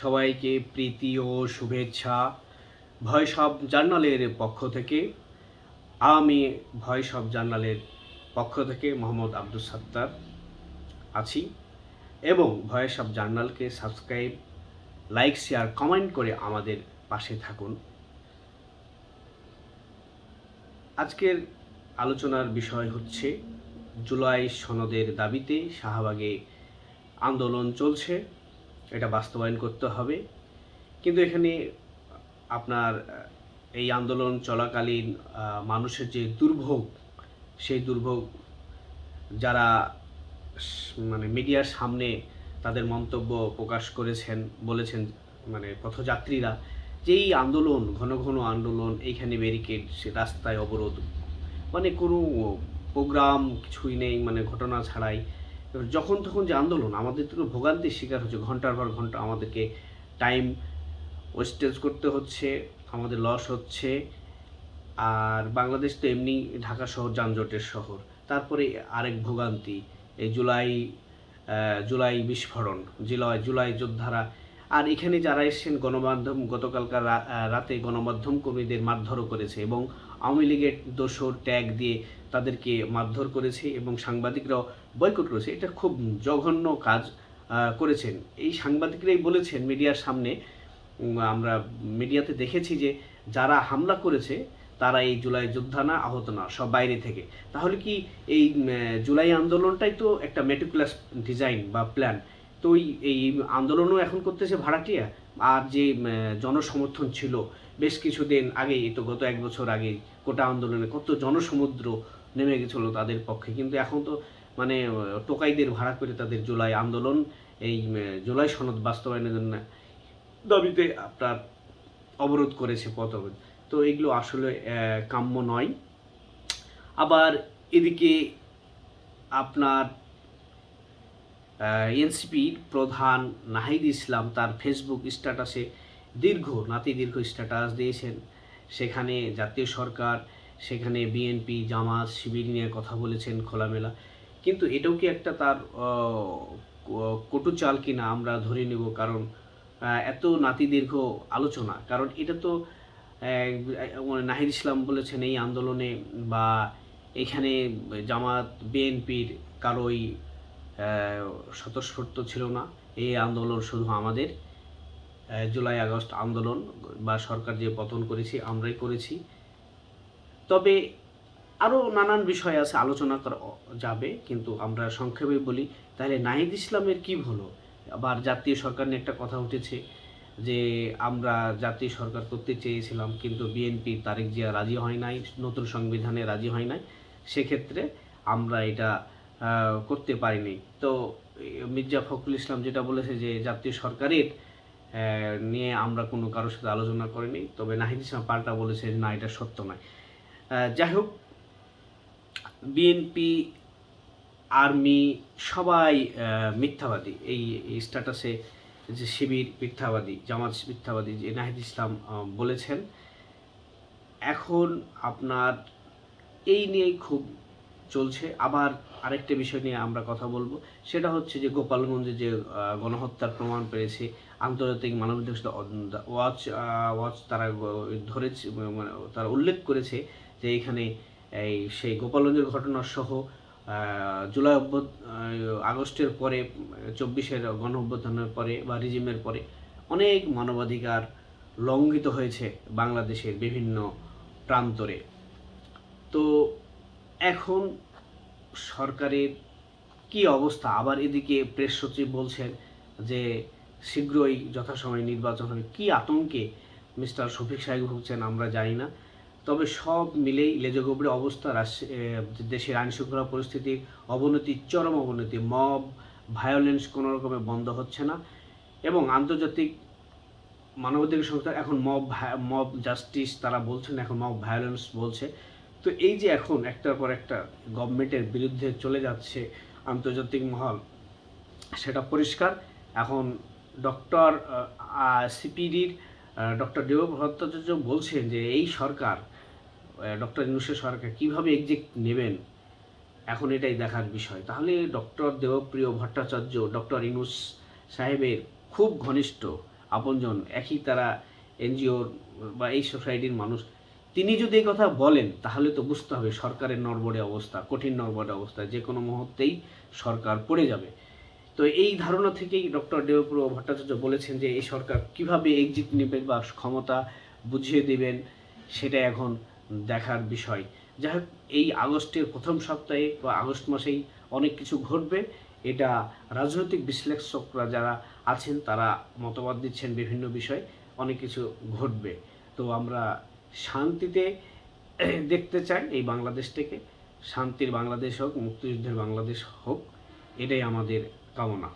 সবাইকে প্রীতি ও শুভেচ্ছা। Voice of জার্নালের পক্ষ থেকে। আমি ভয়েস অফ জার্নালের পক্ষ থেকে মোহাম্মদ আব্দুল সাত্তার আছি এবং ভয়েস জার্নালকে সাবস্ক্রাইব, লাইক, শেয়ার, কমেন্ট করে আমাদের পাশে থাকুন। আজকের আলোচনার বিষয় হচ্ছে, জুলাই সনদের দাবিতে শাহবাগে আন্দোলন চলছে। এটা বাস্তবায়ন করতে হবে। কিন্তু এখানে আপনার এই আন্দোলন চলাকালীন মানুষের যে দুর্ভোগ, সেই দুর্ভোগ যারা মানে মিডিয়ার সামনে তাদের মন্তব্য প্রকাশ করেছেন, বলেছেন মানে পথযাত্রীরা, যে এই আন্দোলন, ঘন ঘন আন্দোলন, এইখানে ব্যারিকেড সে রাস্তায় অবরোধ মানে কোনো প্রোগ্রাম কিছুই নেই মানে ঘটনা ছাড়াই। যখন তখন যে আন্দোলন, আমাদের তো ভোগান্তির শিকার হচ্ছে, ঘণ্টার পর ঘণ্টা আমাদেরকে টাইম ওয়েস্টেজ করতে হচ্ছে, আমাদের লস হচ্ছে, আর বাংলাদেশ তো এমনি ঢাকা শহর, যানজটের শহর। তারপরে আরেক ভোগান্তি, এই জুলাই জুলাই বিস্ফোরণ, জুলাই জুলাই যোদ্ধারা। আর এখানে যারা এসেছেন, গণমাধ্যম গতকালকার রাতে গণমাধ্যম কর্মীদের মারধরও করেছে এবং আওয়ামী লীগের দোসর ট্যাগ দিয়ে তাদেরকে মারধর করেছে এবং সাংবাদিকরাও বয়কট করেছে, এটা খুব জঘন্য কাজ করেছেন। এই সাংবাদিকরাই বলেছেন মিডিয়ার সামনে আমরা মিডিয়াতে দেখেছি যে যারা হামলা করেছে, তারা এই জুলাই যোদ্ধা না আহত না, সব বাইরে থেকে। তাহলে কি এই জুলাই আন্দোলনটাই তো একটা মেটিকুলাস ডিজাইন বা প্ল্যান তো এই আন্দোলনও এখন করতেছে ভাড়াটিয়া। আর যে জনসমর্থন ছিল, বেশ কিছুদিন আগে তো গত এক বছর আগে কোটা আন্দোলনে কত জনসমুদ্র নেমে গেছিল তাদের পক্ষে। কিন্তু এখন তো মানে টোকাইদের ভাড়া করে তাদের জুলাই আন্দোলন, এই জুলাই সনদ বাস্তবায়নের জন্য দাবিতে আপনার অবরোধ করেছে পথ অবরোধ তো এগুলো আসলে কাম্য নয়। আবার এদিকে আপনার এনসিপির প্রধান নাহিদ ইসলাম তার ফেসবুক স্ট্যাটাসে দীর্ঘ, নাতি দীর্ঘ স্ট্যাটাস দিয়েছেন। সেখানে জাতীয় সরকার, সেখানে বিএনপি, জামাত, শিবির নিয়ে কথা বলেছেন খোলামেলা। কিন্তু এটাও কি একটা তার কটু চাল কিনা আমরা ধরে নেব কারণ এত নাতি দীর্ঘ আলোচনা। কারণ এটা তো মানে নাহিদ ইসলাম বলেছেন এই আন্দোলনে বা এখানে জামাত, বিএনপির কারোই স্বতঃস্ফূর্ত ছিল না। এই আন্দোলন শুধু আমাদের জুলাই আগস্ট আন্দোলন বা সরকার যে পতন করেছি আমরাই করেছি। তবে আরও নানান বিষয় আছে, আলোচনা করা যাবে, কিন্তু আমরা সংক্ষেপে বলি, তাহলে নাহিদ ইসলামের কি হলো? আবার জাতীয় সরকার নিয়ে একটা কথা উঠেছে যে, আমরা জাতীয় সরকার করতে চেয়েছিলাম, কিন্তু বিএনপি তারেক জিয়া রাজি হয় নাই, নতুন সংবিধানে রাজি হয় নাই, সেক্ষেত্রে আমরা এটা করতে পারিনি। তো মির্জা ফখরুল ইসলাম যেটা বলেছে যে, জাতীয় সরকারের নিয়ে আমরা কোনো কারোর সাথে আলোচনা করিনি, তবে নাহিদ ইসলাম পাল্টা বলেছে না, এটা সত্য নয়। যাই হোক বিএনপি, আর্মি সবাই মিথ্যাবাদী। এই স্ট্যাটাসে যে শিবির মিথ্যাবাদী, জামাত মিথ্যাবাদী, যে নাহিদ ইসলাম বলেছেন, এখন আপনার এই নিয়েই খুব চলছে। আবার আরেকটা বিষয় নিয়ে আমরা কথা বলব। সেটা হচ্ছে যে গোপালগঞ্জে যে গণহত্যার প্রমাণ পেয়েছে, আন্তর্জাতিক মানবাধিকার ওয়াচ ওয়াচ তারা ধরেছে মানে তারা উল্লেখ করেছে যে এখানে এই সেই গোপালগঞ্জের ঘটনা সহ জুলাই অভ্যুত আহ, আগস্টের পরে চব্বিশের গণ অভ্যুত্থানের পরে বা রিজিমের পরে অনেক মানবাধিকার লঙ্ঘিত হয়েছে বাংলাদেশের বিভিন্ন প্রান্তরে। তো এখন সরকারের কি অবস্থা? আবার এদিকে প্রেস সচিব বলছেন যে শীঘ্রই যথাসময়ে নির্বাচন হবে। কি আতঙ্কে মিস্টার শফিক সাহেব ভুগছেন আমরা জানি না। তবে সব মিলেই লেজগোবরে অবস্থা দেশের আইন শৃঙ্খলা পরিস্থিতির অবনতি, চরম অবনতি, মব ভায়োলেন্স কোনো রকমে বন্ধ হচ্ছে না এবং আন্তর্জাতিক মানবাধিকার সংস্থা এখন মব মব জাস্টিস তারা বলছেন, এখন মব ভায়োলেন্স বলছে। তো এই যে এখন একটার পর একটা গভর্নমেন্টের বিরুদ্ধে চলে যাচ্ছে আন্তর্জাতিক মহল, সেটা পরিষ্কার। এখন ডক্টর সিপিডির ডক্টর দেব ভট্টাচার্য বলছেন যে এই সরকার ডক্টর ইনুসের সরকার কীভাবে এক্সিট নেবেন? এখন এটাই দেখার বিষয়। তাহলে ডক্টর দেবপ্রিয় ভট্টাচার্য, ডক্টর ইনুস সাহেবের খুব ঘনিষ্ঠ আপনজন, একই তারা এনজিওর বা এই সোসাইটির মানুষ, তিনি যদি এই কথা বলেন, তাহলে তো বুঝতে হবে সরকারের নড়বড়ে অবস্থা, কঠিন নড়বড়ে অবস্থা, যে কোনো মুহূর্তেই সরকার পড়ে যাবে। তো এই ধারণা থেকেই ডক্টর দেবপ্রভ ভট্টাচার্য বলেছেন যে এই সরকার কীভাবে এক্সিট নেবে বা ক্ষমতা বুঝিয়ে দেবেন, সেটা এখন দেখার বিষয়। যাই হোক, এই আগস্টের প্রথম সপ্তাহে বা আগস্ট মাসেই অনেক কিছু ঘটবে। এটা রাজনৈতিক বিশ্লেষকরা যারা আছেন, তারা মতবাদ দিচ্ছেন বিভিন্ন বিষয়, অনেক কিছু ঘটবে। তো আমরা শান্তিতে দেখতে চাই এই বাংলাদেশ থেকে। শান্তির বাংলাদেশ হোক, মুক্তিযুদ্ধের বাংলাদেশ হোক, এটাই আমাদের 干嘛？